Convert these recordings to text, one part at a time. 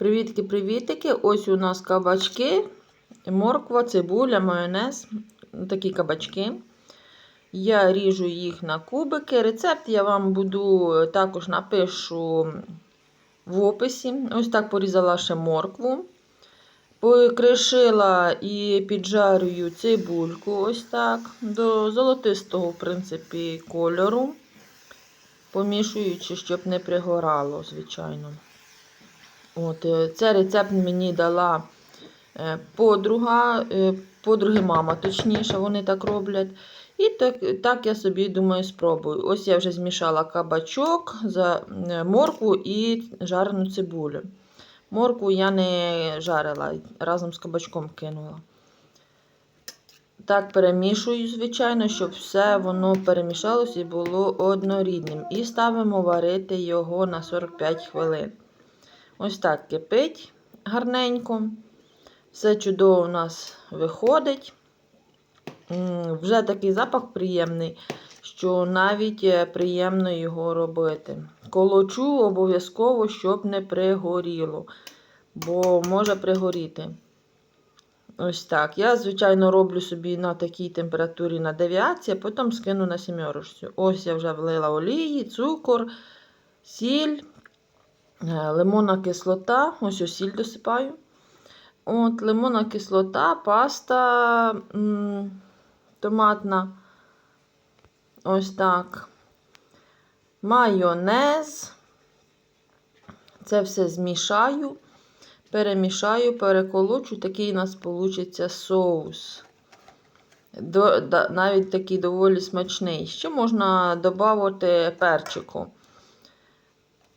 Привітки-привітики! Ось у нас кабачки, морква, цибуля, майонез. Такі кабачки. Я ріжу їх на кубики. Рецепт я вам буду також напишу в описі. Ось так порізала ще моркву. Покришила і піджарюю цибульку ось так. До золотистого, в принципі, кольору. Помішуючи, щоб не пригорало, звичайно. От, е, Це рецепт мені дала е, подруга, е, подруги мама, точніше, вони так роблять. І так, так я собі думаю, спробую. Ось я вже змішала кабачок, за моркву і жарену цибулю. Моркву я не жарила, разом з кабачком кинула. Так перемішую, звичайно, щоб все воно перемішалося і було однорідним. І ставимо варити його на 45 хвилин. Ось так кипить гарненько. Все чудово у нас виходить. Вже такий запах приємний, що навіть е, приємно його робити. Колочу обов'язково, щоб не пригоріло, бо може пригоріти. Ось так. Я, звичайно, роблю собі на такій температурі на 9, а потім скину на сімерочцю. Ось я вже влила олії, цукор, сіль, лимонна кислота. Ось ось сіль досипаю. От, лимонна кислота, паста томатна. Ось так. Майонез. Це все змішаю, перемішаю, переколочу. Такий у нас вийде соус. До, да, навіть такий доволі смачний. Ще можна додати перчику.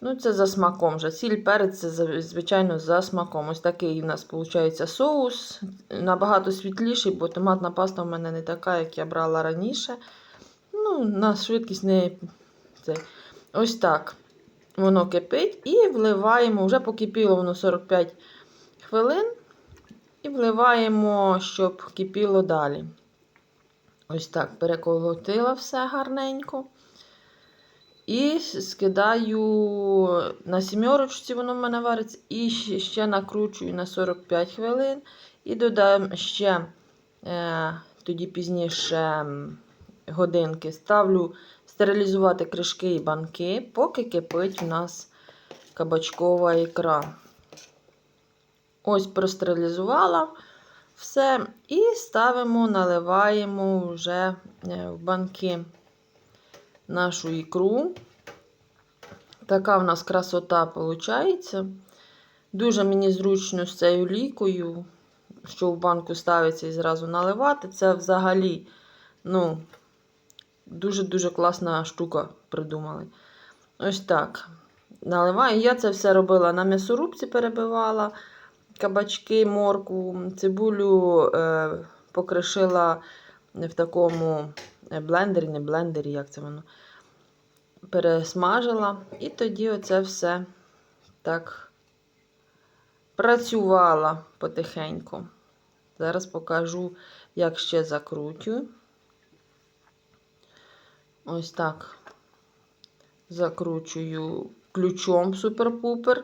Ну, це за смаком вже. Сіль, перець, це, звичайно, за смаком. Ось такий у нас виходить соус. Набагато світліший, бо томатна паста в мене не така, як я брала раніше. Ну, на швидкість не. Це. Ось так. Воно кипить і вливаємо, вже покипіло воно 45 хвилин. І вливаємо, щоб кипіло далі. Ось так переколотила все гарненько. І скидаю на сімерочці, воно в мене вариться, і ще, накручую на 45 хвилин. І додам ще е, тоді пізніше годинки. Ставлю стерилізувати кришки і банки, поки кипить у нас кабачкова ікра. Ось простерилізувала все. І ставимо, наливаємо вже е, в банки нашу ікру. Така в нас красота виходить. Дуже мені зручно з цією лікою, що в банку ставиться і зразу наливати. Це взагалі, ну, дуже-дуже класна штука придумали. Ось так. Наливаю. Я це все робила на м'ясорубці, перебивала кабачки, моркву, цибулю е, покришила в такому е, блендері, не блендері, як це воно, пересмажила. І тоді оце все так працювала потихеньку. Зараз покажу, як ще закрутю. Ось так. Закручую ключом супер-пупер.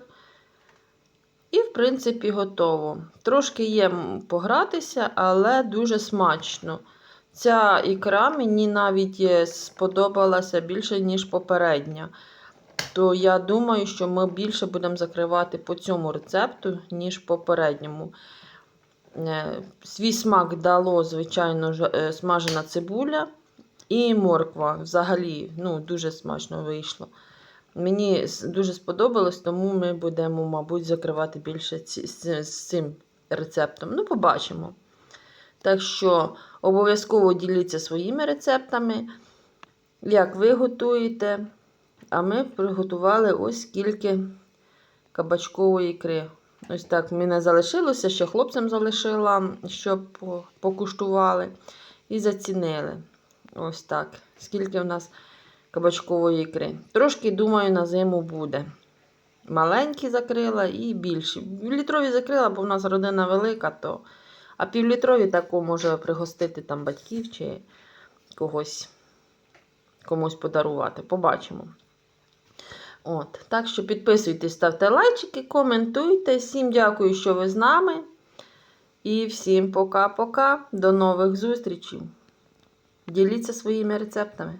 І, в принципі, готово. Трошки є погратися, але дуже смачно. Ця ікра мені навіть е, сподобалася більше, ніж попередня. То я думаю, що ми більше будемо закривати по цьому рецепту, ніж попередньому. Е, Свій смак дало, звичайно, е, смажена цибуля і морква. Взагалі, ну, дуже смачно вийшло. Мені дуже сподобалось, тому ми будемо, мабуть, закривати більше ці, з, з цим рецептом. Ну, побачимо. Так що обов'язково діліться своїми рецептами, як ви готуєте. А ми приготували ось скільки кабачкової ікри. Ось так мене залишилося, ще хлопцям залишила, щоб покуштували і зацінили. Ось так. Скільки в нас кабачкової ікри. Трошки, думаю, на зиму буде. Маленькі закрила і більші. Літрові закрила, бо в нас родина велика, то. А півлітрові тако може пригостити там батьків чи когось комусь подарувати. Побачимо. От. Так що підписуйтесь, ставте лайчики, коментуйте. Всім дякую, що ви з нами. І всім пока-пока. До нових зустрічей. Діліться своїми рецептами.